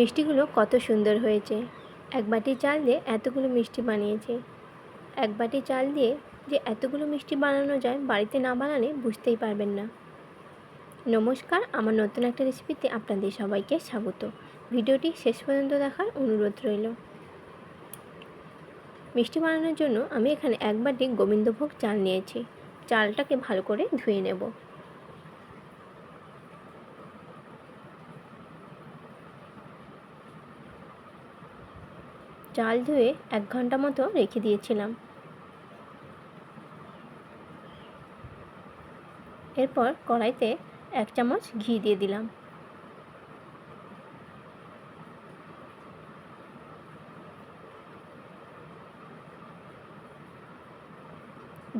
মিষ্টিগুলো কত সুন্দর হয়েছে। এক বাটি চাল দিয়ে এতগুলো মিষ্টি বানিয়েছে। এক বাটি চাল দিয়ে যে এতগুলো মিষ্টি বানানো যায় বাড়িতে না বানালে বুঝতেই পারবেন না। নমস্কার, আমার নতুন একটা রেসিপিতে আপনাদের সবাইকে স্বাগত। ভিডিওটি শেষ পর্যন্ত দেখার অনুরোধ রইল। মিষ্টি বানানোর জন্য আমি এখানে এক বাটি গোবিন্দভোগ চাল নিয়েছি। চালটাকে ভালো করে ধুয়ে নেব। চাল ধুয়ে এক ঘণ্টা মতো রেখে দিয়েছিলাম। এরপর কড়াইতে এক চামচ ঘি দিয়ে দিলাম।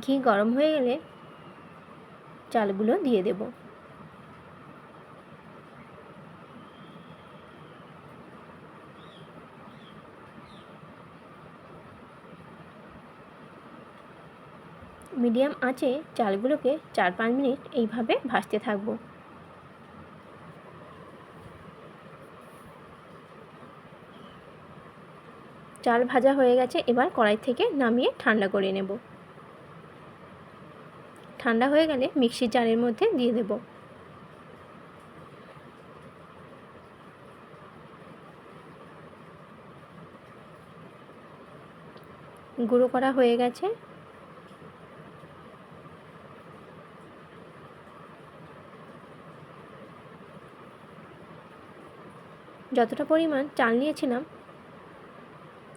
ঘি গরম হয়ে গেলে চালগুলো দিয়ে দেবো। মিডিয়াম আঁচে চালগুলোকে চার পাঁচ মিনিট এইভাবে ভাজতে থাকব। চাল ভাজা হয়ে গেছে, এবার কড়াই থেকে নামিয়ে ঠান্ডা করে নেব। ঠান্ডা হয়ে গেলে মিক্সির জারের মধ্যে দিয়ে দেব। গুঁড়ো করা হয়ে গেছে। যতটা পরিমাণ চাল নিয়েছিলাম,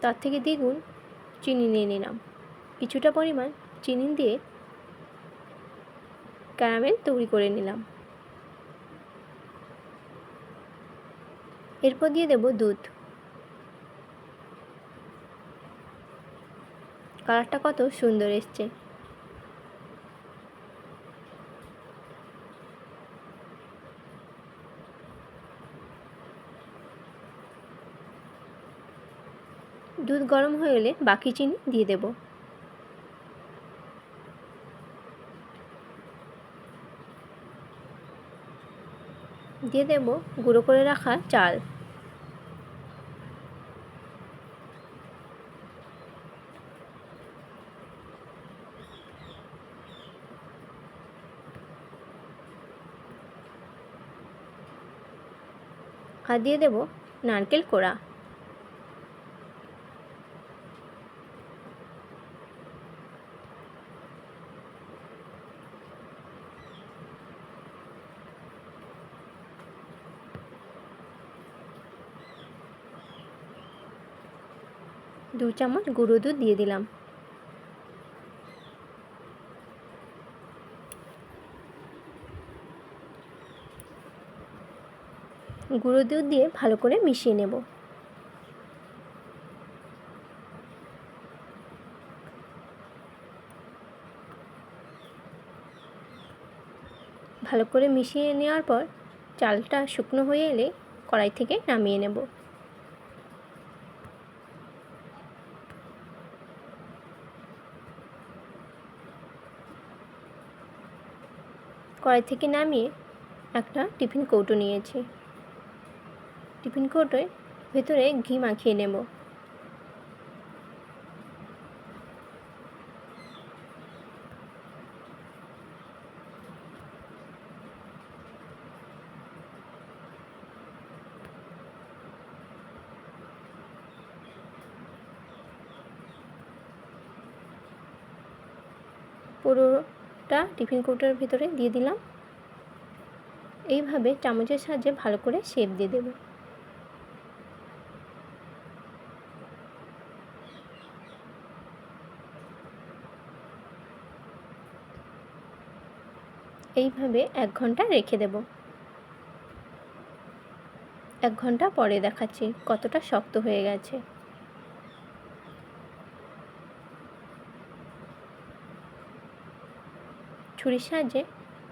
তার থেকে দ্বিগুণ চিনি নিয়ে নিলাম। কিছুটা পরিমাণ চিনি দিয়ে ক্যারামেল তৈরি করে নিলাম। এরপর দিয়ে দেব দুধ। কালারটা কত সুন্দর এসছে। দুধ গরম হয়ে গেলে বাকি চিনি দিয়ে দেব। দিয়ে দেব গুঁড়ো করে রাখা চাল। আর দিয়ে দেব নারকেল কোড়া। দু চামচ গুঁড়ো দুধ দিয়ে দিলাম। গুঁড়ো দুধ দিয়ে ভালো করে মিশিয়ে নেব। ভালো করে মিশিয়ে নেওয়ার পর চালটা শুকনো হয়ে এলে কড়াই থেকে নামিয়ে নেব। কড়াই থেকে নামিয়ে একটা টিফিন কৌটো নিয়েছি। টিফিন কৌটোয় ভেতরে ঘি মাখিয়ে নেব। পুরোটা টিফিন কৌটোর ভিতরে দিয়ে দিলাম। এইভাবে চামচের সাহায্যে ভালো করে শেপ দিয়ে দেব। এইভাবে এক ঘণ্টা রেখে দেব। এক ঘণ্টা পরে দেখাচ্ছি কতটা শক্ত হয়ে গেছে। ছুরির সাহায্যে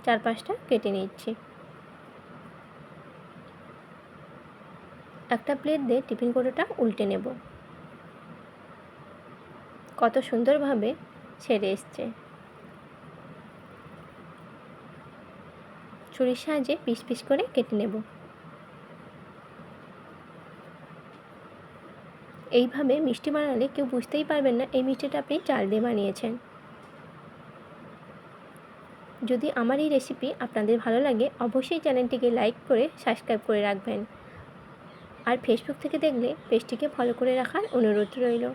চার পাঁচটা কেটে নিচ্ছি। একটা প্লেট দিয়ে টিফিন কৌটোটা উল্টে নেব। কত সুন্দরভাবে ছেড়ে এসছে। ছুরির সাহায্যে পিস পিস করে কেটে নেব। এইভাবে মিষ্টি বানালে কেউ বুঝতেই পারবেন না এই মিষ্টিটা আপনি চাল দিয়ে বানিয়েছেন। যদি আমার এই রেসিপি আপনাদের ভালো লাগে, অবশ্যই চ্যানেলটিকে লাইক করে সাবস্ক্রাইব করে রাখবেন। আর ফেসবুক থেকে দেখলে পেজটিকে ফলো করে রাখার অনুরোধ রইল।